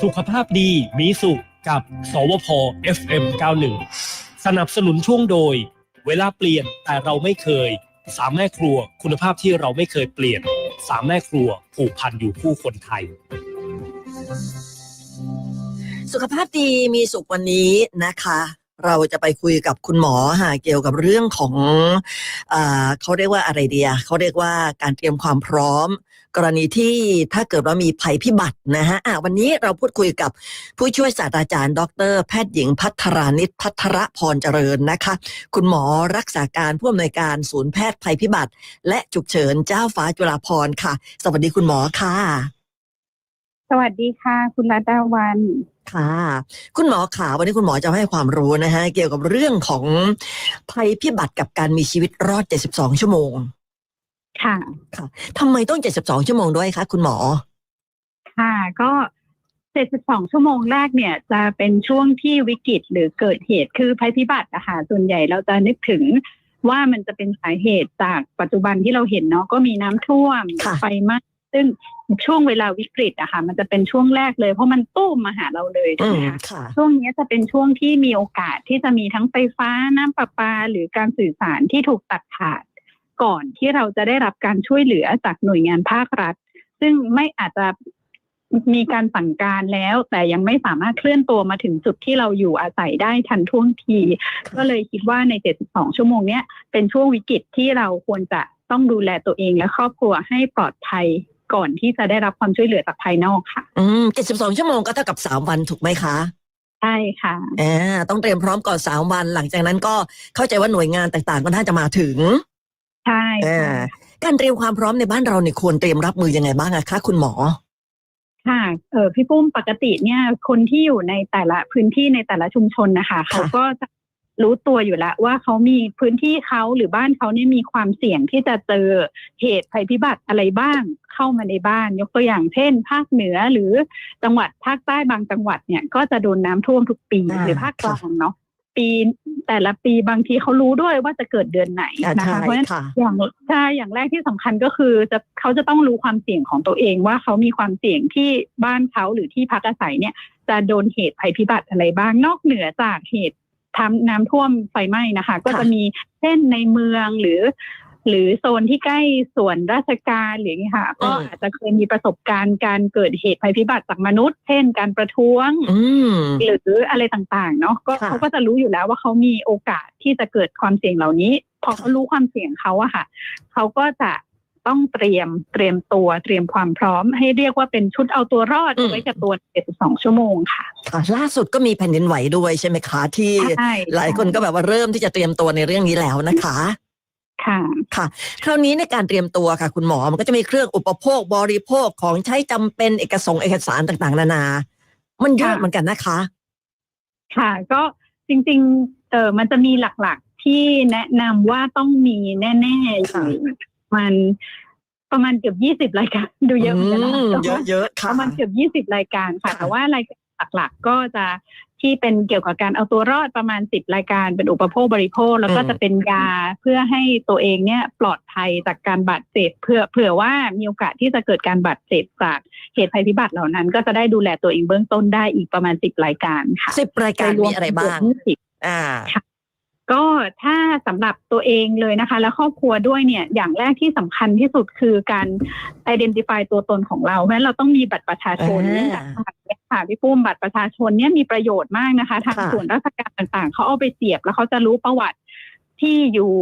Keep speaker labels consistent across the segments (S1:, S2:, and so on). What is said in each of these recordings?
S1: สุขภาพดีมีสุขกับ สวพ FM 91 สนับสนุนช่วงโดย เวลาเปลี่ยนแต่เราไม่เคย สามแม่ครัวคุณภาพที่เราไม่เคยเปลี่ยน สามแม่ครัวผูกพันอยู่คู่คนไทย
S2: สุขภาพดีมีสุขวันนี้นะคะ เราจะไปคุยกับคุณหมอค่ะเกี่ยวกับเรื่องของอาเขาเรียกว่าอะไรเดียเขาเรียกว่าการเตรียมความพร้อม กรณีที่ถ้าเกิดว่ามีภัยพิบัตินะฮะอะวันนี้เราพูดคุยกับผู้ช่วยศาสตราจารย์ ดร แพทย์หญิงพัทรานิตพัทรพรเจริญนะคะ คุณหมอรักษาการผู้อำนวยการศูนย์แพทย์ภัยพิบัติ และฉุกเฉินเจ้าฟ้าจุฬาภรณ์ค่ะ สวัสดีคุณหมอค่ะ
S3: สวัสดีค่ะ คุณรัตดาวัน
S2: ค่ะ คุณหมอขาวันนี้คุณหมอจะให้ความรู้นะฮะเกี่ยวกับเรื่องของภัยพิบัติกับการมีชีวิตรอด 72 ชั่วโมง
S3: ค่ะ
S2: ทำไมต้อง 72 ชั่วโมงด้วยคะคุณหมอ
S3: ค่ะก็ 72 ชั่วโมงแรกเนี่ยจะเป็นช่วงที่วิกฤตหรือเกิดเหตุคือภัยพิบัติอะค่ะส่วนใหญ่เราจะนึกถึงว่ามันจะเป็นสาเหตุจากปัจจุบันที่เราเห็นเนาะก็มีน้ำท่วม
S2: ค่ะ
S3: ไฟไหม้ซึ่งช่วงเวลาวิกฤตอะค่ะ มันจะเป็นช่วงแรกเลย เพราะมันตุ้มมาหาเราเลยถู
S2: อื
S3: กไหม
S2: ม
S3: คะ
S2: ค่ะ
S3: ช่วงนี้จะเป็นช่วงที่มีโอกาสที่จะมีทั้งไฟฟ้าน้ำประปา หรือการสื่อสารที่ถูกตัดขาด ก่อนที่เราจะได้รับการช่วยเหลือจากหน่วยงานภาครัฐ ซึ่งไม่อาจจะมีการสั่งการแล้ว แต่ยังไม่สามารถเคลื่อนตัวมาถึงจุดที่เราอยู่อาศัยได้ทันท่วงที ก็เลยคิดว่าใน 72 ชั่วโมงเนี้ยเป็นช่วงวิกฤตที่เราควรจะต้องดูแลตัวเองและครอบครัวให้ปลอดภัยก่อนที่จะได้รับความช่วยเหลือจากภายนอกค่ะ
S2: อืม 72 ชั่วโมงก็เท่ากับ 3 วันถูกไหมคะ
S3: ใช่ค่ะ
S2: อ่าต้องเตรียมพร้อมก่อน 3 วัน หลังจากนั้นก็เข้าใจว่าหน่วยงานต่างๆ ก็น่าจะมาถึง
S3: ใช่
S2: อ่า
S3: ค่ะ
S2: การเตรียมความพร้อมในบ้านเราเนี่ยควรเตรียมรับมือยังไงบ้างอะคะคุณหมอ
S3: ค่ะ เออพี่ปุ้มปกติเนี่ย คนที่อยู่ในแต่ละพื้นที่ในแต่ละชุมชนนะคะ เขาก็จะรู้ตัวอยู่แล้วว่าเขามีพื้นที่เขาหรือบ้านเขาเนี่ยมีความเสี่ยงที่จะเจอเหตุภัยพิบัติอะไรบ้างเข้ามาในบ้าน ยกตัวอย่างเช่น ภาคเหนือหรือจังหวัดภาคใต้บางจังหวัดเนี่ยก็จะโดนน้ำท่วมทุกปี
S2: อ่า
S3: หรือภาคกลางเนาะ ปีแต่ละปีบางทีเขารู้ด้วยว่าจะเกิดเดือนไหน
S2: อ่า
S3: นะ
S2: ใช่
S3: คะเพราะฉะนั้น
S2: ค่ะ
S3: อย่างใช่อย่างแรกที่สำคัญก็คือจะเขาจะต้องรู้ความเสี่ยงของตัวเองว่าเขามีความเสี่ยงที่บ้านเขาหรือที่พักอาศัยเนี่ยจะโดนเหตุภัยพิบัติอะไรบ้างนอกเหนือจากเหตุทำน้ำท่วมไฟไหม้นะคะ ก็จะมีเช่นในเมืองหรือ หรือโซนที่ใกล้ส่วนราชการหรืออย่างนี้ค่ะ ก็
S2: อืม
S3: อาจจะเคยมีประสบการณ์การเกิดเหตุภัยพิบัติจากมนุษย์ เช่น การประท้วง
S2: อืม
S3: หรืออะไรต่างๆ เนาะก็
S2: ค่ะ
S3: เขาก็จะรู้อยู่แล้วว่าเขามีโอกาสที่จะเกิดความเสี่ยงเหล่านี้ พอเขารู้ความเสี่ยงเขาอะค่ะ เขาก็จะต้องเตรียมเตรียมตัวเตรียมความพร้อม ให้เรียกว่าเป็นชุดเอาตัวรอด
S2: อืม
S3: ไว้กับตัว 72 ชั่วโมงค่ะ
S2: ค่ะ ล่าสุดก็มีแผ่นดินไหวด้วยใช่ไหมคะ ที่
S3: ใช่
S2: หลายคนก็แบบว่าเริ่มที่จะเตรียมตัวในเรื่องนี้แล้วนะคะ
S3: ค่ะ
S2: ค่ะ คราวนี้ในการเตรียมตัวค่ะ คุณหมอมันก็จะมีเครื่องอุปโภคบริโภคของใช้จำเป็นเอกสงค์เอกสารต่างๆ นานา มันเยอะ
S3: ค่ะ
S2: เหมือนกันนะคะ
S3: ค่ะ ก็จริงๆเออมันจะมีหลักๆที่แนะนำว่าต้องมีแน่ๆอยู่
S2: ค่ะ
S3: มันประมาณเกือบยี่สิบรายการ ดูเยอะเหมือนกันนะ
S2: ม
S3: แต่ว่า
S2: เยอะๆ
S3: ป
S2: ค่ะ
S3: ระมาณเกือบยี่สิบรายการค่ะ
S2: ค่ะ
S3: แต่ว่ารายการหลักๆก็จะ ที่เป็นเกี่ยวกับการเอาตัวรอดประมาณสิบรายการเป็นอุปโภคบริโภค แล้วก็จะเป็นยาเพื่อให้ตัวเองเนี่ยปลอดภัยจากการบาดเจ็บเพื่อเผื่อว่ามีโอกาสที่จะเกิดการบาดเจ็บจากเหตุภัยพิบัติเหล่านั้น ก็จะได้ดูแลตัวเองเบื้องต้นได้อีกประมาณสิบรายการค่ะ
S2: สิบรายการมีอะไรบ้าง
S3: โดยวมเป็น20
S2: อ่า
S3: ก็ถ้าสำหรับตัวเองเลยนะคะ และครอบครัวด้วยเนี่ยอย่างแรกที่สำคัญที่สุดคือการ identify ตัวตนของเราเพราะฉะนั้นเราต้องมีบัตรประชาชน
S2: อ่า
S3: เนื่องจากค่ะพี่ปุ้มบัตรประชาชนเนี่ยมีประโยชน์มากนะคะทาง
S2: ค่ะ
S3: ส่วนราชการต่างๆเขาเอาไปเสียบแล้วเขาจะรู้ประวัติที่อยู่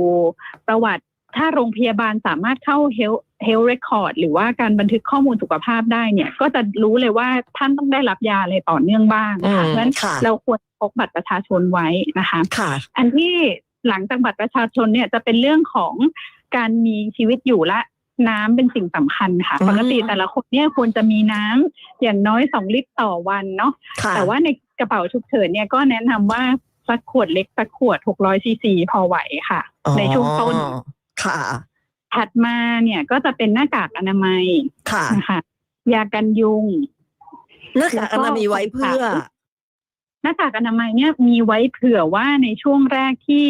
S3: ประวัติ ถ้าโรงพยาบาลสามารถเข้า health health record หรือว่าการบันทึกข้อมูลสุขภาพได้เนี่ย ก็จะรู้เลยว่าท่านต้องได้รับยาอะไรต่อเนื่องบ้าง
S2: อื
S3: ค่ะ
S2: ม
S3: เพราะฉะนั้น
S2: ค่ะ
S3: เราควรพกบัตรประชาชนไว้นะคะ
S2: ค่ะ
S3: อันที่หลังจากบัตรประชาชนเนี่ยจะเป็นเรื่องของการมีชีวิตอยู่และน้ำเป็นสิ่งสำคัญค่ะ
S2: อืม
S3: ปกติแต่ละคนเนี่ยควรจะมีน้ำอย่างน้อยสองลิตรต่อวันเนาะ
S2: ค่ะ
S3: แต่ว่าในกระเป๋าฉุกเฉินเนี่ยก็แนะนำว่าสักขวดเล็กสักขวด600ซีซีพอไหวค่ะ
S2: อ๋อ
S3: ในช่วงต้น
S2: ค่ะ
S3: ถัดมาเนี่ยก็จะเป็นหน้ากากอนามัย
S2: ค่ะ
S3: นะคะยากันยุง
S2: หน้ากากอนามัยไว้เพื่อ
S3: หน้ากากอนามัยเนี่ยมีไว้เผื่อว่าในช่วงแรกที่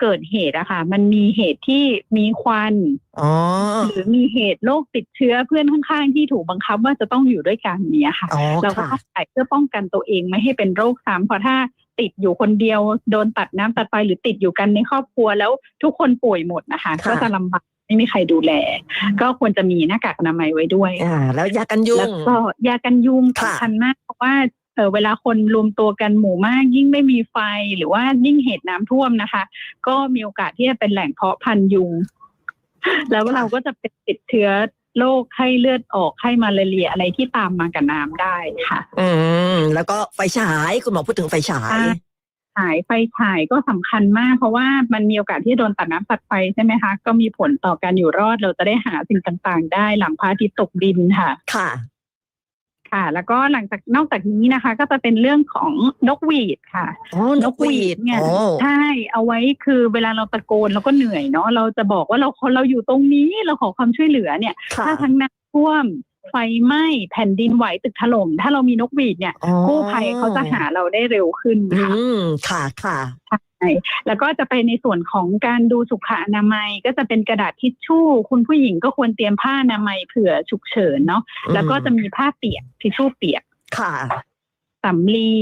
S3: เกิดเหตุอะค่ะ มันมีเหตุที่มีควัน
S2: อ๋อ
S3: หรือมีเหตุโรคติดเชื้อเพื่อนข้างๆ ที่ถูกบังคับว่าจะต้องอยู่ด้วยกันเนี้ยค่ะ
S2: อ๋อ
S3: เราก็
S2: ค่ะ
S3: ต้องใส่เพื่อป้องกันตัวเองไม่ให้เป็นโรคซ้ำเพราะถ้า ติดอยู่คนเดียว โดนตัดน้ำตัดไฟหรือติดอยู่กันในครอบครัวแล้วทุกคนป่วยหมดนะคะ
S2: ค่ะ
S3: ก็จะลำบากไม่มีใครดูแล ก็ควรจะมีหน้ากากอนามัยไว้ด้วย
S2: อ่าแล้วยากันยุ
S3: แล้
S2: ง
S3: วก็ยากันยุง
S2: ค่ะ
S3: สำคัญมากเพราะว่าเออเวลาคนรวมตัวกันหมู่มาก ยิ่งไม่มีไฟหรือว่ายิ่งเหตุน้ำท่วมนะคะ ก็มีโอกาสที่จะเป็นแหล่งเพาะพันธุ์ยุง แล้วเราก็จะเป็นติดเชื้อ โรคไข้เลือดออกไข้มาลาเรียอะไรที่ตามมากับน้ำได้ค่ะ
S2: อืมแล้วก็ไฟฉายคุณหมอพูดถึงไฟฉาย
S3: อ่าฉายไฟฉายก็สำคัญมาก เพราะว่ามันมีโอกาสที่จะโดนตัดน้ำตัดไฟใช่ไหมคะก็มีผลต่อการอยู่รอดเราจะได้หาสิ่งต่างๆ ได้หลังพระอาทิตย์ตกดินค่ะ
S2: ค่ะ
S3: ค่ะ แล้วก็หลังจากนอกจากนี้นะคะ ก็จะเป็นเรื่องของนกหวีดค่ะ
S2: อ๋อนกหวีด
S3: เนี่ย
S2: โอ้
S3: ใช่เอาไว้คือเวลาเราตะโกนเราก็เหนื่อยเนาะเราจะบอกว่าเราเราอยู่ตรงนี้เราขอความช่วยเหลือเนี่ย
S2: ค่ะ
S3: ถ้าทั้งน้ำท่วมไฟไหม้แผ่นดินไหวตึกถล่มถ้าเรามีนกหวีดเนี่ย
S2: อ๋อ
S3: กู้ภัยเขาจะหาเราได้เร็วขึ้น
S2: อื
S3: ค่ะ
S2: มค่ะค่ะ
S3: แล้วก็จะไปในส่วนของการดูสุขอนามัย ก็จะเป็นกระดาษทิชชู่ คุณผู้หญิงก็ควรเตรียมผ้าอนามัยเผื่อฉุกเฉินเนาะแล้วก็จะมีผ้าเปียกทิชชู่เปียก
S2: ค่ะ
S3: สำลี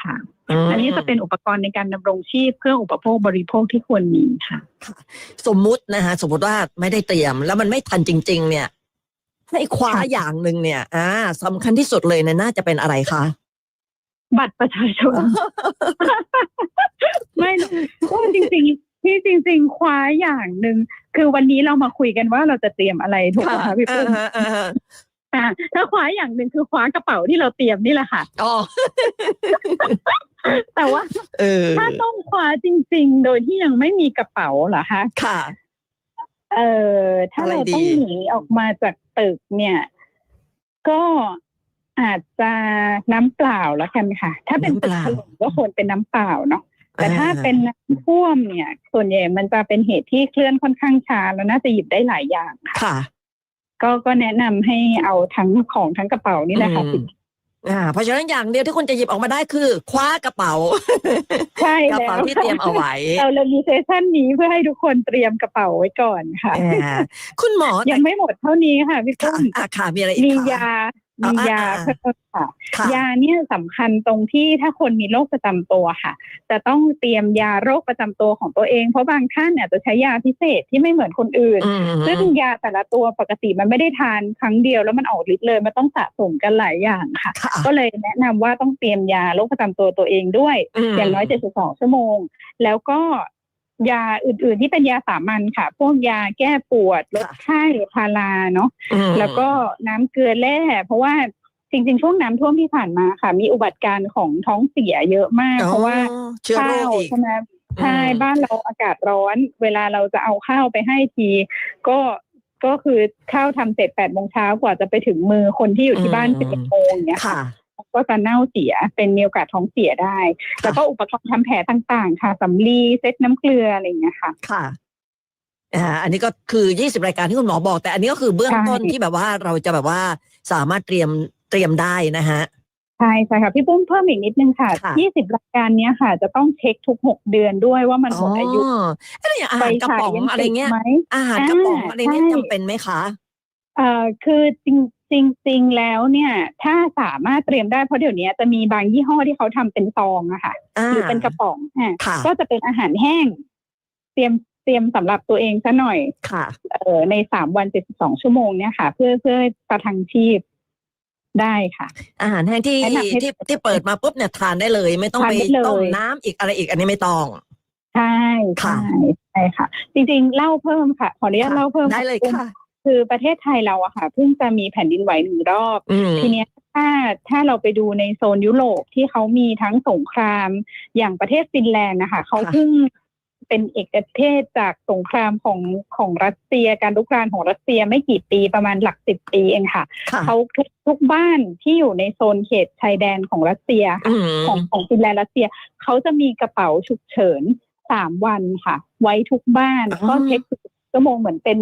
S3: ค่ะ
S2: ม
S3: อันนี้จะเป็นอุปกรณ์ในการดำรงชีพเครื่องอุปโภคบริโภคที่ควรมีค่ะ
S2: สมมุตินะฮะสมมติว่าไม่ได้เตรียม แล้วมันไม่ทันจริง ๆ เนี่ยให้คว้า
S3: ค่ะ
S2: อย่างหนึ่งเนี่ย อ่าสำคัญที่สุดเลยเนี่ยน่าจะเป็นอะไรคะ
S3: บัตรประชาชน ไม่หรอกก็จริงๆที่จริง ๆ คว้าอย่างหนึ่งคือวันนี้เรามาคุยกันว่าเราจะเตรียมอะไรถูกไหมคะพี่ปุ้ม
S2: อ่าฮะอ่าฮะ
S3: อ่าถ้าคว้าอย่างหนึ่งคือคว้ากระเป๋าที่เราเตรียมนี่แหละค่ะ
S2: อ๋อ
S3: แต่ว่า
S2: เออ
S3: ถ้าต้องคว้าจริง ๆ โดยที่ยังไม่มีกระเป๋าเหรอคะ
S2: ค่ะ
S3: เออถ้า
S2: อะไร
S3: เรา
S2: ดี
S3: ต้องหนีออกมาจากตึกเนี่ย ก็ อาจจะน้ำเปล่าแล้วกันค่ะ ถ้าเป็นตึกถล่มก็ควรเป็นน้ำเปล่าเนาะแต่ถ้าเป็นน้ำท่วมเนี่ย ส่วนใหญ่มันจะเป็นเหตุที่เคลื่อนค่อนข้างช้าแล้วน่าจะหยิบได้หลายอย่างค่ะ
S2: ค่ะ
S3: ก็ก็แนะนำให้เอาทั้งของทั้งกระเป๋านี่แหละค่ะ
S2: อืมอ่าเพราะฉะนั้นอย่างเดียวที่คุณจะหยิบออกมาได้คือ คว้ากระเป๋า
S3: ใช่
S2: กระ
S3: แล้ว
S2: เป๋าที่เตรียมเอาไว้
S3: เราเลยมีเซสชั่นนี้เพื่อให้ทุกคนเตรียมกระเป๋าไว้ก่อนค่ะ
S2: อ่าคุณหมอ
S3: ยังไม่หมดเท่านี้ค่ะพี่
S2: ค่ะ
S3: ปุ้ม
S2: อ่าค่ะมีอะไรอีก
S3: มี
S2: คะ
S3: ยา
S2: อ่า
S3: มียา
S2: อ่า
S3: เพิ่มค่ะ
S2: ค่ะ
S3: ยาเนี่ยสำคัญตรงที่ถ้าคนมีโรคประจำตัวค่ะ จะต้องเตรียมยาโรคประจำตัวของตัวเอง เพราะบางท่านเนี่ยจะใช้ยาพิเศษที่ไม่เหมือนคนอื่น
S2: อืม
S3: ซึ่งยาแต่ละตัวปกติมันไม่ได้ทานครั้งเดียวแล้วมันออกฤทธิ์เลย มันต้องสะสมกันหลายอย่างค่ะ
S2: ค่ะ
S3: ก็เลยแนะนำว่าต้องเตรียมยาโรคประจำตัวตัวเองด้วย
S2: ม
S3: อย่างน้อย 72 ชั่วโมง แล้วก็ ยาอื่น ๆ ที่เป็นยาสามัญค่ะ พวกยาแก้ปวดลดไข้พาราเนาะ
S2: อืม
S3: แล้วก็น้ำเกลือแร่เพราะว่าจริง ๆ ช่วงน้ำท่วมที่ผ่านมาค่ะ มีอุบัติการณ์ของท้องเสียเยอะมาก เพราะว่า
S2: อ๋อเชื้อโร
S3: ข้า
S2: ควอีก
S3: ใช่ไหมใช่
S2: อืม
S3: บ้านเราอากาศร้อน เวลาเราจะเอาข้าวไปให้ที ก็ก็คือข้าวทำเสร็จแปดโมงเช้ากว่าจะไปถึงมือคนที่อยู่ที่บ้านสิบเอ็ดโมงอย่างเนี้ย
S2: ค่ะ
S3: ก็จะเน่าเสียเป็นมีโอกาสท้องเสียได้ แล้วก็อุปกรณ์ทำแผลต่างๆ ค่ะสำลีเซ็ตน้ำเกลืออะไรอย่างเงี้ยค่ะ
S2: ค่ะอ่าอันนี้ก็คือ20รายการที่คุณหมอบอก แต่อันนี้ก็คือเบื้อง
S3: ใช่
S2: ต้นที่แบบว่าเราจะแบบว่าสามารถเตรียมเตรียมได้นะฮะ
S3: ใช่ใช่ค่ะ พี่ปุ้มเพิ่มอีกนิดนึงค่ะ
S2: ค่ะ
S3: ยี่สิบรายการเนี้ยค่ะ จะต้องเช็คทุกหกเดือนด้วยว่ามันหมดอายุ
S2: อะไรอย่างอาหารกระป๋อง
S3: ไฟฉายยั
S2: อะไรเงี้ย
S3: ติดไหม
S2: อาหารกระป๋อง
S3: อ่า
S2: อะไรเนี่ย
S3: ใช่
S2: จำเป็นไหมคะ
S3: เอ่อคือจริง จริงจริงแล้วเนี่ย ถ้าสามารถเตรียมได้เพราะเดี๋ยวนี้จะมีบางยี่ห้อที่เขาทำเป็นซองอะค่ะ
S2: อ่า
S3: หรือเป็นกระป๋องอะ
S2: ค่ะ
S3: ก็จะเป็นอาหารแห้ง เตรียมเตรียมสำหรับตัวเองซะหน่อย
S2: ค่ะ
S3: เอ่อในสามวันเจ็ดสิบสองชั่วโมงเนี่ยค่ะ เพื่อเพื่อประทังชีพได้ค่ะ
S2: อาหารแห้งที่
S3: แนะนำให้
S2: ที่ที่เปิดมาปุ๊บเนี่ยทานได้เลย ไม่ต้อง
S3: ทาน
S2: ไป
S3: ได้เลย
S2: ต้มน้ำอีกอะไรอีกอันนี้ไม่ต้อง
S3: ใช่
S2: ค่ะ
S3: ใช่ใช่ค่ะ จริงๆเล่าเพิ่มค่ะ ขออนุญาต
S2: ค่ะ
S3: เล่าเพิ่ม
S2: ได้เลยค่ะ
S3: คือประเทศไทยเราอะค่ะเพิ่งจะมีแผ่นดินไหวหนึ่งรอบ
S2: อืม
S3: ทีเนี้ยถ้าถ้าเราไปดูในโซนยุโรปที่เขามีทั้งสงครามอย่างประเทศฟินแลนด์นะคะเขา
S2: ค่ะ
S3: เพิ่งเป็นเอกเทศจากสงครามของของรัสเซียการลุกรานของรัสเซียไม่กี่ปีประมาณหลักสิบปีเองค่ะ
S2: ค่ะ
S3: เขาทุกทุกบ้านที่อยู่ในโซนเขตชายแดนของรัสเซียค่ะ
S2: อืม
S3: ของของฟินแลนด์รัสเซียเขาจะมีกระเป๋าฉุกเฉินสามวันค่ะ ไว้ทุกบ้าน
S2: อ๋อ
S3: ก็เช็ค ชั่วโมงเหมือนเป็น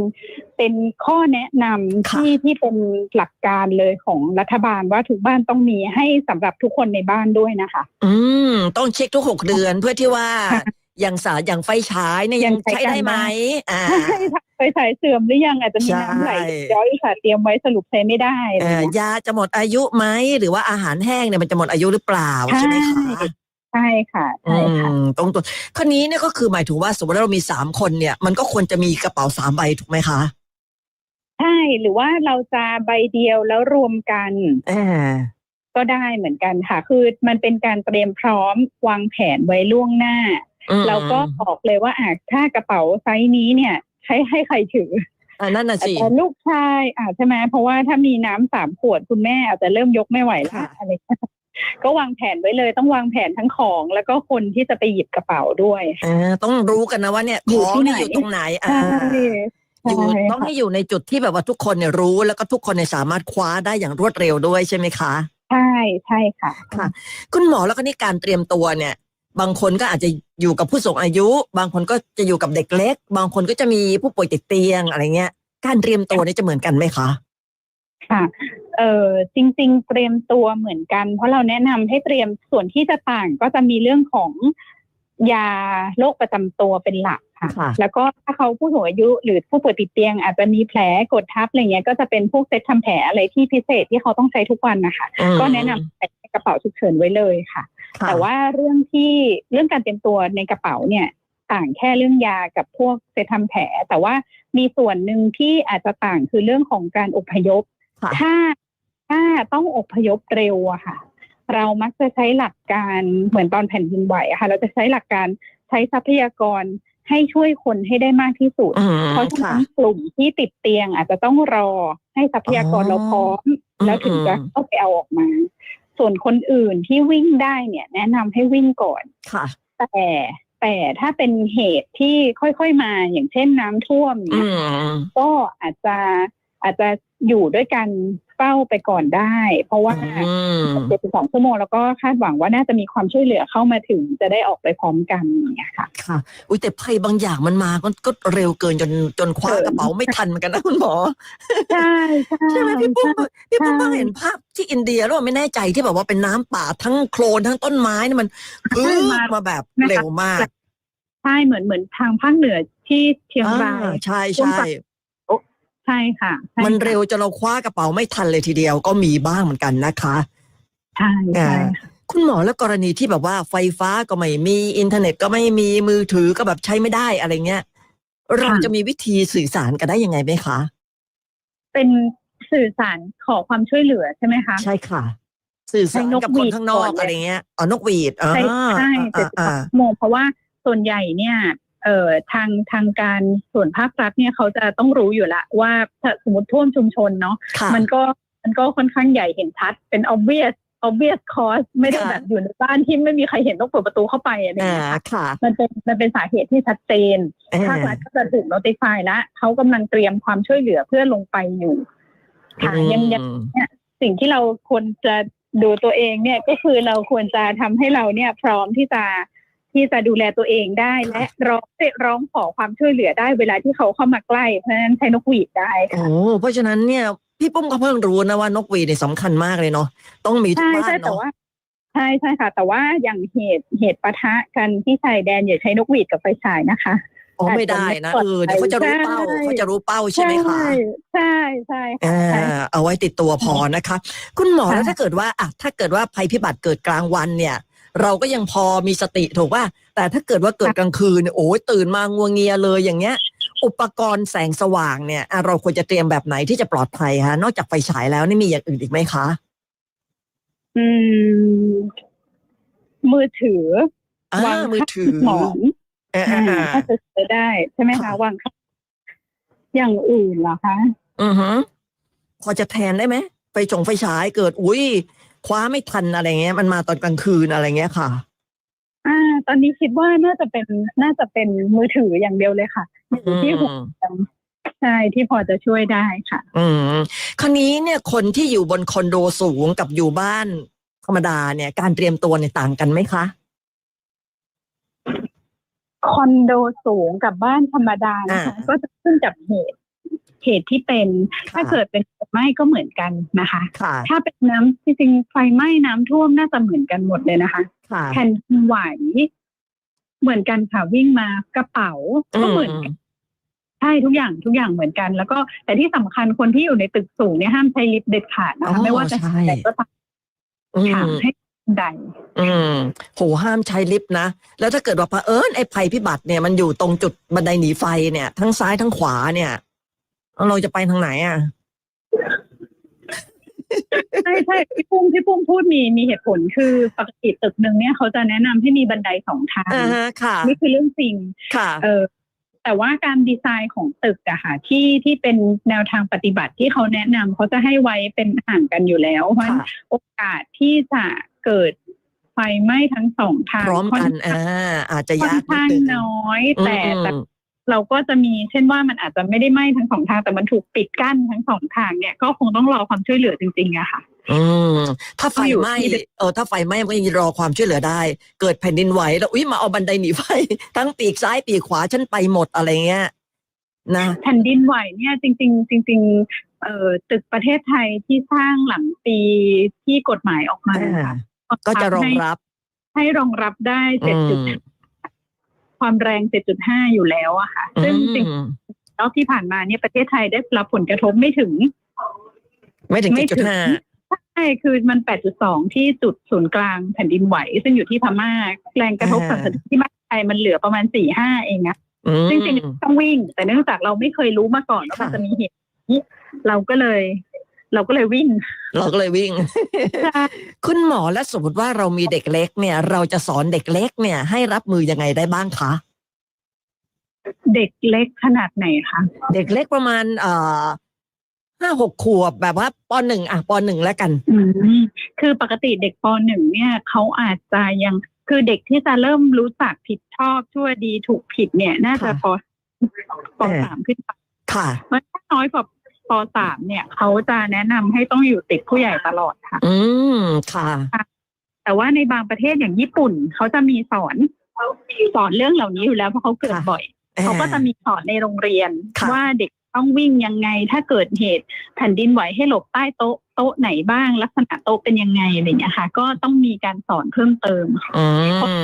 S3: เป็นข้อแนะนำ
S2: ค่ะ
S3: ที่ที่เป็นหลักการเลยของรัฐบาลว่าทุกบ้านต้องมีให้สำหรับทุกคนในบ้านด้วยนะคะ
S2: อืม ต้องเช็คทุกหกเดือนเพื่อที่ว่า
S3: ค่ะ
S2: อย่างสาอย่างไฟฉายเนี่ย
S3: ยั
S2: ยัง
S3: งใช้
S2: ใช้ได้
S3: การ
S2: ไหม
S3: ได้
S2: อ่า
S3: ใช่ค่ะไฟฉายเสื่อมหรือยังอาจจะมีน้ำไหล
S2: ใช่
S3: ย้อยค่ะเตรียมไว้สรุปใช้ไม่ได้อะไร
S2: เอ่อ
S3: เงี้ย
S2: ยาจะหมดอายุไหมหรือว่าอาหารแห้งเนี่ยมันจะหมดอายุหรือเปล่าใช่ไหมคะ
S3: ใช่ค่ะ
S2: อื
S3: ใช่ค่ะ
S2: มตรงตัวคนนี้เนี่ยก็คือหมายถึงว่าสมมติว่าเรามีสามคนเนี่ย มันก็ควรจะมีกระเป๋าสามใบถูกไหมคะ
S3: ใช่หรือว่าเราจะใบเดียวแล้วรวมกัน
S2: อ่า
S3: ก็ได้เหมือนกันค่ะ คือมันเป็นการเตรียมพร้อมวางแผนไว้ล่วงหน้า
S2: อืม
S3: เราก็บอกเลยว่าอะถ้ากระเป๋าไซส์นี้เนี่ย ใช้ให้ใครถือ
S2: อ่านั่นน่ะสิ
S3: แต่ลูกชายอะใช่ไหมเพราะว่าถ้ามีน้ำสามขวดคุณแม่อาจจะเริ่มยกไม่ไหวละ
S2: ค่ะ
S3: อะไรเงี้ย ก็วางแผนไว้เลยต้องวางแผนทั้งของ แล้วก็คนที่จะไปหยิบกระเป๋าด้วย
S2: อ่าต้องรู้กันนะว่าเนี่ย
S3: อยู่
S2: ของ
S3: ที่
S2: เนี่ย
S3: ไหน
S2: อยู่ตรงไหนอ่า
S3: ใช่
S2: อยู่
S3: ใช่
S2: ต้อง
S3: ค่ะ
S2: ให้อยู่ในจุดที่แบบว่าทุกคนเนี่ยรู้ แล้วก็ทุกคนเนี่ยสามารถคว้าได้อย่างรวดเร็วด้วยใช่ไหมคะ
S3: ใช่ใช่ค่ะ
S2: ค่ะ คุณหมอแล้วก็นี่การเตรียมตัวเนี่ย บางคนก็อาจจะอยู่กับผู้สูงอายุ บางคนก็จะอยู่กับเด็กเล็ก บางคนก็จะมีผู้ป่วยติดเตียงอะไรเงี้ย การเตรียมตัวนี่จะเหมือนกันไหมคะ
S3: ค่ะ เออจริง ๆ เตรียมตัวเหมือนกัน เพราะเราแนะนำให้เตรียมส่วนที่จะต่างก็จะมีเรื่องของยาโรคประจำตัวเป็นหลักค่ะ
S2: ค่ะ
S3: แล้วก็ถ้าเขาผู้สูงอายุหรือผู้ป่วยติดเตียง อาจจะมีแผลกดทับอะไรเงี้ย ก็จะเป็นพวกเซตทำแผลอะไรที่พิเศษที่เขาต้องใช้ทุกวันนะคะ
S2: อืม
S3: ก็แนะนำใส่ในกระเป๋าฉุกเฉินไว้เลยค่ะ
S2: ค่ะ
S3: แต่ว่าเรื่องที่เรื่องการเตรียมตัวในกระเป๋าเนี่ยต่างแค่เรื่องยากับพวกเซตทำแผล แต่ว่ามีส่วนหนึ่งที่อาจจะต่างคือเรื่องของการอพยพ
S2: ค่ะ
S3: ถ้าถ้าต้องอพยพเร็วอะค่ะ เรามักจะใช้หลักการเหมือนตอนแผ่นดินไหวอะค่ะ เราจะใช้หลักการใช้ทรัพยากรให้ช่วยคนให้ได้มากที่สุด
S2: อืม
S3: เพราะฉะ
S2: ค่ะ
S3: นั้นกลุ่มที่ติดเตียงอาจจะต้องรอให้ทรัพยากร
S2: อ๋อ
S3: เราพร้อม แล้วถึงจะ
S2: อืม
S3: เข้าไปเอาออกมา ส่วนคนอื่นที่วิ่งได้เนี่ย แนะนำให้วิ่งก่อน
S2: ค่ะ
S3: แต่แต่ถ้าเป็นเหตุที่ค่อยๆมาอย่างเช่นน้ำท่วม
S2: อื
S3: เนี่ย
S2: ม
S3: ก็อาจจะอาจจะ อยู่ด้วยกันเฝ้าไปก่อนได้ เพราะว่า
S2: อืม
S3: เจ็ดสิบสองชั่วโมงแล้วก็คาดหวังว่าน่าจะมีความช่วยเหลือเข้ามาถึงจะได้ออกไปพร้อมกันอย่างเงี้ยค่ะ
S2: ค่ะ อุ้ยแต่ภัยบางอย่างมันมาก็ก็เร็วเกินจนจนคว้า
S3: เกิน
S2: กระเป๋าไม่ทันเหมือนกันนะคุณหมอ
S3: ใช่ใช่
S2: ใช่ไหมพี่ปุ้มพี่ปุ้ม
S3: ใช่
S2: เพิ่งเห็นภาพที่อินเดียแล้วไม่แน่ใจที่แบบว่าเป็นน้ำป่าทั้งโคลนทั้งต้นไม้นี่มันพื้นมาแบบเร็วมาก
S3: ใช่เหมือนเหมือนทางภาคเหนือที่เชียงราย
S2: อ่าใช่ใช่
S3: ใช่ค่ะใช่
S2: มัน
S3: ค่ะ
S2: เร็วจนเราคว้ากระเป๋าไม่ทันเลยทีเดียวก็มีบ้างเหมือนกันนะคะ
S3: ใช่ใช่
S2: อ่าคุณหมอแล้วกรณีที่แบบว่าไฟฟ้าก็ไม่มีอินเทอร์เน็ตก็ไม่มีมือถือก็แบบใช้ไม่ได้อะไรเงี้ยเราจะมีวิธีสื่อสารกันได้ยังไงไหมคะ
S3: เป็นสื่อสารขอความช่วยเหลือใช่ไหมคะ
S2: ใช่ค่ะ สื่อสาร
S3: ใช้นก
S2: กับคน
S3: หวีด
S2: ข้างนอ
S3: ก่
S2: ก
S3: อนเลย
S2: อะไรเงี้ยอ๋อนกหวีดอ่า
S3: ใช่ใช่เจ็ดสิบ
S2: อ่า
S3: ชั่วโมงเพราะว่าส่วนใหญ่เนี่ย เอ่อทางทางการส่วนภาครัฐเนี่ยเขาจะต้องรู้อยู่ละว่าถ้าสมมติท่วมชุมชนเนาะ
S2: ค่ะ
S3: มันก็มันก็ค่อนข้างใหญ่เห็นชัด เป็น obvious obvious cause ไม่ได้
S2: ค่ะ
S3: แบบอยู่ในบ้านที่ไม่มีใครเห็นต้องเปิดประตูเข้าไปอะไรอย่าง
S2: อ่า
S3: เงี้ยค่ะ
S2: ค่ะ
S3: มันเป็นมันเป็นสาเหตุที่ชัดเจน
S2: อ่
S3: ภาครัฐก็จะถูก notify แล้วเขากำลังเตรียมความช่วยเหลือเพื่อลงไปอยู่ค่ะยังยัง
S2: อืม
S3: สิ่งที่เราควรจะดูตัวเองเนี่ยก็คือเราควรจะทำให้เราเนี่ยพร้อมที่จะ ที่จะดูแลตัวเองได้และร้องร้องขอความช่วยเหลือได้เวลาที่เขาเข้ามาใกล้เพราะฉะนั้นใช้นกหวีดได้
S2: โอ้
S3: ค่ะ
S2: เพราะฉะนั้นเนี่ยพี่ปุ้มก็เพิ่งรู้นะว่านกหวีดเนี่ยสำคัญมากเลยเนาะต้องมีทุก
S3: ใช่
S2: บ้า
S3: ใช่
S2: น
S3: แต่
S2: เนาะ
S3: ว่าใช่ใช่ค่ะ แต่ว่าอย่างเหตุเหตุปะทะกันที่ชายแดนอย่าใช้นกหวีดกับไฟฉายนะคะ
S2: อ๋อไม่ได้นะ
S3: อาจจะไม่
S2: เออเดี๋ยวเขาจะรู้เป้า
S3: ใช่
S2: เขาจะรู้เป้าใช่ไหมคะ
S3: ใช่ใช่ค่ะ
S2: อ่
S3: ใช่า
S2: เอาไว้ติดตัวพอนะคะ คุณหมอ
S3: ค่ะ
S2: แล้วถ้าเกิดว่าอะถ้าเกิดว่าภัยพิบัติเกิดกลางวันเนี่ย เราก็ยังพอมีสติถูกป่ะแต่ถ้าเกิดว่าเกิดกลางคืนเนี่ยโอ้ยตื่นมางัวเงียเลยอย่างเงี้ย อุปกรณ์แสงสว่างเนี่ยอะเราควรจะเตรียมแบบไหนที่จะปลอดภัยคะนอกจากไฟฉายแล้วนี่มีอย่างอื่นอีกไหมคะ
S3: อืม มือถือ
S2: อ่าวา
S3: ง
S2: มือถือ
S3: หมอน
S2: เออ
S3: อ่า
S2: อ่า
S3: ถ้าจะใช้ได้ใช่ไหมคะ
S2: ค่ะ
S3: วางข้างอย่างอื่นเหรอคะ
S2: อือฮึพอจะแทนได้ไหมไฟจงไฟฉายเกิด อุ้ย คว้าไม่ทันอะไรเงี้ย มันมาตอนกลางคืนอะไรเงี้ยค่ะ
S3: อ่า ตอนนี้คิดว่าน่าจะเป็นน่าจะเป็นมือถืออย่างเดียวเลยค่ะอยู่ที่หัวใช่ที่พอจะช่วยได้ค่ะ
S2: อืมคราวนี้เนี่ยคนที่อยู่บนคอนโดสูงกับอยู่บ้านธรรมดาเนี่ย การเตรียมตัวเนี่ยต่างกันไหมคะ
S3: คอนโดสูงกับบ้านธรรมดานะคะ
S2: อ่า
S3: ก็จะขึ้นกับเหตุ เหตุที่เป็น ถ้าเกิดเป็นไฟไหม้ก็เหมือนกันนะคะ
S2: ค่ะ
S3: ถ้าเป็นน้ำจริงๆไฟไหม้น้ำท่วมน่าจะเหมือนกันหมดเลยนะคะ
S2: ค่ะ
S3: แผ่นดินไหวเหมือนกันค่ะวิ่งมากระเป๋าก็เหมือนกันใช่ทุกอย่างทุกอย่างเหมือนกัน แล้วก็แต่ที่สำคัญคนที่อยู่ในตึกสูงเนี่ยห้ามใช้ลิฟต์เด็ดขาดนะ
S2: อ๋
S3: คะ
S2: อ
S3: ไม่ว่าจะ
S2: ใช่
S3: ไหนก็ตาม
S2: อื
S3: ค่ะ
S2: ม
S3: ให้บันได
S2: อืมโหห้ามใช้ลิฟต์นะ แล้วถ้าเกิดว่าเผอิญไอ้ภัยพิบัติเนี่ยมันอยู่ตรงจุดบันไดหนีไฟเนี่ย ทั้งซ้ายทั้งขวาเนี่ย เราจะไปทางไหนอะ
S3: ใช่ใช่พี่ปุ้มพี่ปุ้มพูดมีมีเหตุผลคือปกติตึกหนึ่งเนี่ยเขาจะแนะนำให้มีบันไดสองทาง
S2: อ่าฮะ ค่ะ
S3: นี่คือเรื่องจริง
S2: ค่ะ
S3: เออแต่ว่าการดีไซน์ของตึกอะค่ะที่ที่เป็นแนวทางปฏิบัติที่เขาแนะนำเขาจะให้ไว้เป็นห่างกันอยู่แล้วเพราะฉะนั้น
S2: ค่ะ
S3: โอกาสที่จะเกิดไฟไหม้ทั้งสองทาง
S2: พร้อมกัน
S3: ค่
S2: อ่า อาจจะ
S3: ค่อน
S2: ยากนิด
S3: ข้าง
S2: นึง
S3: น้อย แต่
S2: อืม
S3: แต่ เราก็จะมีเช่นว่ามันอาจจะไม่ได้ไหม้ทั้งสองทางแต่มันถูกปิดกั้นทั้งสองทางเนี่ยก็คงต้องรอความช่วยเหลือจริงๆอะค่ะ
S2: อืมถ้าไฟไหม้
S3: ต้องอยู่ที่
S2: เออถ้าไฟไหม้มันก็ยังรอความช่วยเหลือได้ เกิดแผ่นดินไหวแล้วอุ้ยมาเอาบันไดหนีไฟทั้งปีกซ้ายปีกขวาฉันไปหมดอะไรเงี้ยนะ
S3: แผ่นดินไหวเนี่ยจริง ๆ จริง ๆ เอ่อตึกประเทศไทยที่สร้างหลังปีที่กฎหมายออกมา
S2: อ่า
S3: ค่ะ
S2: ก็จะรอง
S3: ให้
S2: รับ
S3: ให้รองรับได้เจ็ด
S2: อื
S3: จุด
S2: ม
S3: ความแรงเจ็ดจุดห้าอยู่แล้วอะค่ะ ซึ่งจริง
S2: อืม
S3: ๆรอบที่ผ่านมาเนี่ยประเทศไทยได้รับผลกระทบไม่ถึง
S2: ไม่ถึง
S3: ไม่
S2: จุด
S3: ถึง
S2: ห้า
S3: ใช่ คือมันแปดจุดสองที่จุดศูนย์กลางแผ่นดินไหว ซึ่งอยู่ที่พม่าแรงกระทบสั่นสะเทือนที่บ้านไทยมันเหลือประมาณสี่ห้าเองอะ
S2: อืม
S3: จริงๆต้องวิ่ง แต่เนื่องจากเราไม่เคยรู้มาก่อนว่ามัน
S2: ค่ะ
S3: จะมีเหตุนี้เราก็เลย เราก็เลยวิ่ง
S2: เราก็เลยวิ่ง คุณหมอและสมมติว่าเรามีเด็กเล็กเนี่ย เราจะสอนเด็กเล็กเนี่ย ให้รับมือยังไงได้บ้างคะ
S3: เด็กเล็กขนาดไหนคะ
S2: เด็กเล็กประมาณ เอ่อห้าหกขวบแบบว่าปหนึ่งอะปหนึ่งแล้วกัน
S3: อืมคือปกติเด็กปหนึ่งเนี่ยเขาอาจจะยังคือเด็กที่จะเริ่มรู้จักผิดชอบชั่วดีถูกผิดเนี่ย น่าจะ
S2: ค่ะ
S3: ปปสามขึ้นไป
S2: ค่ะ
S3: มันถ้าน้อยกว่าป สามเนี่ยเขาจะแนะนำให้ต้องอยู่ติดผู้ใหญ่ตลอดค่ะ
S2: อืม ค่ะ
S3: แต่ว่าในบางประเทศอย่างญี่ปุ่นเขาจะมีสอนสอนเรื่องเหล่านี้อยู่แล้วเพราะเขาเกิด
S2: ค่ะ
S3: บ่อย เขาก็จะมีสอนในโรงเรียน
S2: ค่ะ
S3: ว่าเด็กต้องวิ่งยังไง ถ้าเกิดเหตุแผ่นดินไหวให้หลบใต้โต๊ะโต๊ะไหนบ้างลักษณะโต๊ะเป็นยังไงอะไรอย่างเงี้ยค่ะ ก็ต้องมีการสอนเพิ่มเติมค่ะ
S2: อื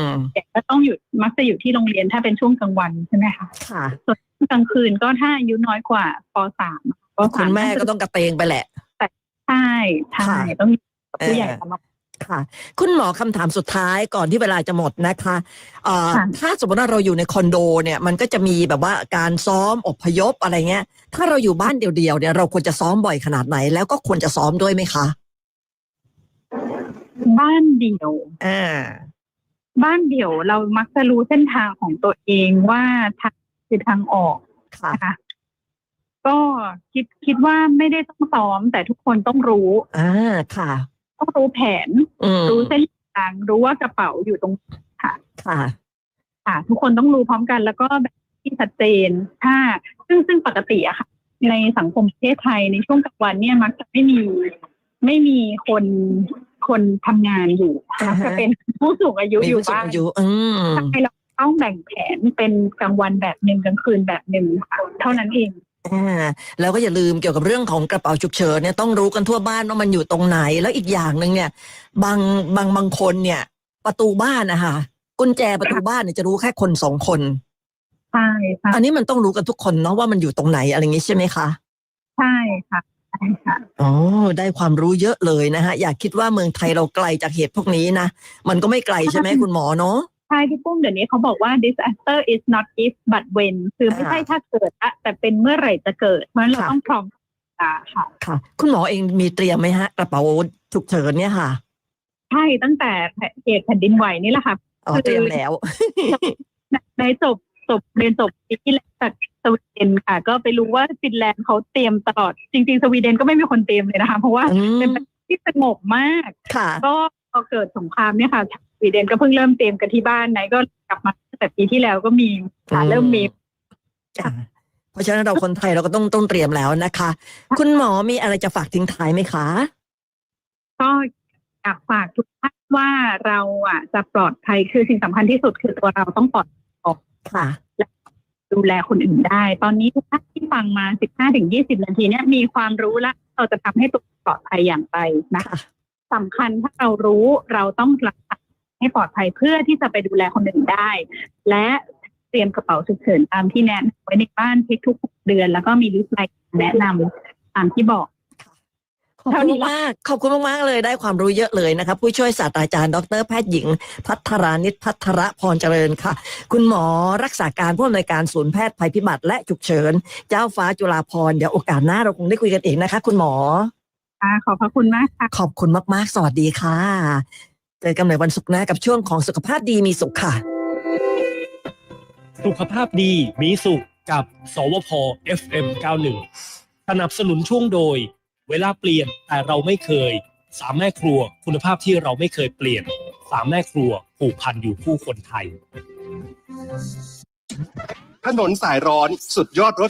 S2: ม
S3: เด็กก็ต้องอยู่มักจะอยู่ที่โรงเรียนถ้าเป็นช่วงกลางวันใช่ไหมคะ
S2: ค่ะ
S3: กลางคืนก็ถ้าอายุน้อยกว่าปสาม ป
S2: คุ
S3: สา
S2: ณ
S3: ม
S2: แม่ก็ต้องกระเตงไปแหละ
S3: ใช่ใช่
S2: ค่ะ
S3: ต้องมีกับผู้ใหญ่
S2: เออ
S3: ตลอด
S2: ค่ะ คุณหมอคำถามสุดท้ายก่อนที่เวลาจะหมดนะคะเอ่อ
S3: ค่ะ
S2: ถ้าสมมติว่าเราอยู่ในคอนโดเนี่ยมันก็จะมีแบบว่าการซ้อมอพยพอะไรเงี้ย ถ้าเราอยู่บ้านเดียวๆเนี่ยเราควรจะซ้อมบ่อยขนาดไหน แล้วก็ควรจะซ้อมด้วยไหมคะ
S3: บ้านเดี่ยว
S2: อ่า
S3: บ้านเดี่ยวเรามักจะรู้เส้นทางของตัวเองว่าทางคือทางออก
S2: ค่ะ
S3: นะคะ ก็คิดคิดว่าไม่ได้ต้องซ้อม แต่ทุกคนต้องรู้
S2: อ่าค่ะ
S3: ต้องรู้แผน
S2: อืม
S3: รู้เส้นทางรู้ว่ากระเป๋าอยู่ตรง
S2: ค่ะ
S3: ค่ะ ทุกคนต้องรู้พร้อมกัน แล้วก็แบบที่ชัดเจนถ้า ซึ่งซึ่งปกติอะค่ะ ในสังคมประเทศไทยในช่วงกลางวันเนี่ยมักจะไม่มีไม่มีคนคนทำงานอยู่
S2: อ่าฮะ
S3: จะเป็นผู้สูงอายุ
S2: มี
S3: อยู่
S2: ผู้สูง
S3: บ้าน
S2: อายุอืม
S3: ใช่เราต้องแบ่งแผนเป็นกลางวันแบบหนึ่งกลางคืนแบบหนึ่งค่ะเท่านั้นเอง
S2: อ่าแล้วก็อย่าลืมเกี่ยวกับเรื่องของกระเป๋าฉุกเฉินเนี่ยต้องรู้กันทั่วบ้านว่ามันอยู่ตรงไหน แล้วอีกอย่างหนึ่งเนี่ย บางบางบางคนเนี่ย ประตูบ้านนะคะกุญแจประตูบ้านเนี่ยจะรู้แค่คนสองคน
S3: ใช่ค่ะ
S2: อันนี้มันต้องรู้กันทุกคนเนาะว่ามันอยู่ตรงไหนอะไรอย่างงี้ใช่ไหมคะ
S3: ใช่ค่ะใช่ค่ะ
S2: อ๋อได้ความรู้เยอะเลยนะฮะ อยากคิดว่าเมืองไทยเราไกลจากเหตุพวกนี้นะมันก็ไม่ไกลใช่ไหมคุณหมอเนาะ
S3: ใช่พี่ปุ้มเดี๋ยวนี้เขาบอกว่า disaster is not if but when คือไม่ใช่
S2: อ่า
S3: ถ้าเกิดอะแต่เป็นเมื่อไหร่จะเกิด เพราะฉะนั้นเรา
S2: ค่ะ
S3: ต้องพร้อมค่ะค่ะ
S2: ค่ะ คุณหมอเองมีเตรียมไหมฮะกระเป๋าฉุกเฉินเนี่ยค่ะ
S3: ใช่ตั้งแต่เหตุแผ่นดินไหวนี่แหละค่ะ
S2: อ๋อ
S3: คือ
S2: เตรียมแล้ว
S3: ในจบจบเรียนจบปีที่แล้วจากสวีเดนค่ะ ก็ไปรู้ว่าฟินแลนด์เขาเตรียมตลอด จริง ๆ สวีเดนก็ไม่มีคนเตรียมเลยนะคะ เพราะว่า
S2: อืม
S3: เป็นประเทศที่สงบมาก
S2: ค่ะ
S3: ก็พอเกิดสงครามเนี่ยค่ะส วีเดนก็เพิ่งเริ่มเตรียมกันที่บ้านไหนก็กลับมาตั้งแต่ปีที่แล้วก็มีค่ะ
S2: อืม
S3: เริ่มมี
S2: จ้ะเพราะฉะนั้นเราคนไทยเราก็ต้องต้องเตรียมแล้วนะคะ คุณหมอมีอะไรจะฝากทิ้งท้ายไหมคะ
S3: ก็อยากฝากทุกท่านว่าเราอะจะปลอดภัยคือสิ่งสำคัญที่สุดคือตัวเราต้องปลอด
S2: ค่ะ
S3: ดูแลคนอื่นได้ ตอนนี้ทุกท่านที่ฟังมา15ถึง20นาทีเนี่ยมีความรู้และเราจะทำให้ตัวปลอดภัยอย่างไรนะคะ
S2: ค่ะ
S3: สำคัญถ้าเรารู้เราต้องรักษา ให้ปลอดภัยเพื่อที่จะไปดูแลคนอื่นได้ และเตรียมกระเป๋าฉุกเฉินตามที่แนะนำไว้ในบ้านเช็คทุกหกเดือน แล้วก็มีลิสต์รายการแนะนำตามที่บอก
S2: ขอบคุณมากๆขอบคุณมาก ๆ เลยได้ความรู้เยอะเลยนะคะ ผู้ช่วยศาสตราจารย์ ดรแพทย์หญิง พัทรานิตพัทรพรเจริญค่ะ คุณหมอรักษาการผู้อำนวยการศูนย์แพทย์ภัยพิบัติและฉุกเฉิน เจ้าฟ้าจุฬาภรณ์เดี๋ยวโอกาสหน้าเราคงได้คุยกันเองนะคะ คุณหมอ
S3: ค่ะขอบพระคุณมากค่ะ
S2: ขอบคุณมาก ๆ สวัสดีค่ะ เจอกันใหม่วันศุกร์หน้ากับช่วงของสุขภาพดีมีสุขค่ะ
S1: สุขภาพดีมีสุขกับ สวพ FM 91 สนับสนุนช่วงโดย เวลาเปลี่ยนแต่เราไม่เคย สามแม่ครัวคุณภาพที่เราไม่เคยเปลี่ยน สามแม่ครัวผูกพันอยู่คู่คนไทย
S4: ถนนสายร้อนสุดยอดรถ